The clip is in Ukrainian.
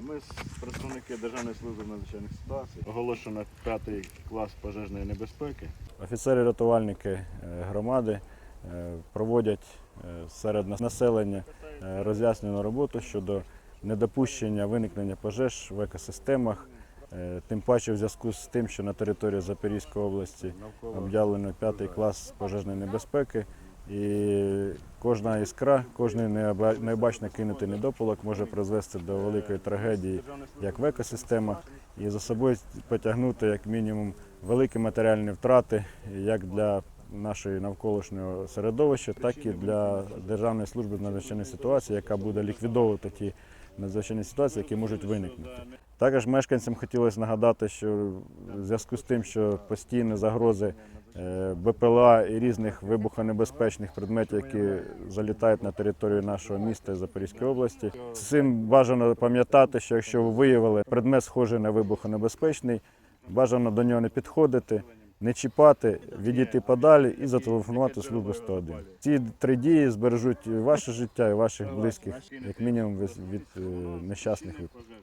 Ми представники Державної служби надзвичайних ситуацій. Оголошено п'ятий клас пожежної небезпеки. Офіцери-рятувальники е, громади е, проводять е, серед нас- населення роз'яснену роботу щодо недопущення виникнення пожеж в екосистемах. Тим паче в зв'язку з тим, що на території Запорізької області об'явлено п'ятий клас пожежної небезпеки. І кожна іскра, необа- необачно кинутий недопалок може призвести до великої трагедії як в екосистемах, і за собою потягнути як мінімум великі матеріальні втрати як для нашої навколишнього середовища, так і для Державної служби з надзвичайних ситуацій, яка буде ліквідовувати ті надзвичайні ситуації, які можуть виникнути. Також мешканцям хотілося нагадати, що в зв'язку з тим, що постійні загрози е, БПЛА і різних вибухонебезпечних предметів, які залітають на територію нашого міста Запорізької області. Цим бажано пам'ятати, що якщо ви виявили предмет схожий на вибухонебезпечний, бажано до нього не підходити. Не чіпати, відійти подалі і зателефонувати службу 101. Ці три дії збережуть ваше життя і ваших близьких, як мінімум, від, від е, нещасних випадків.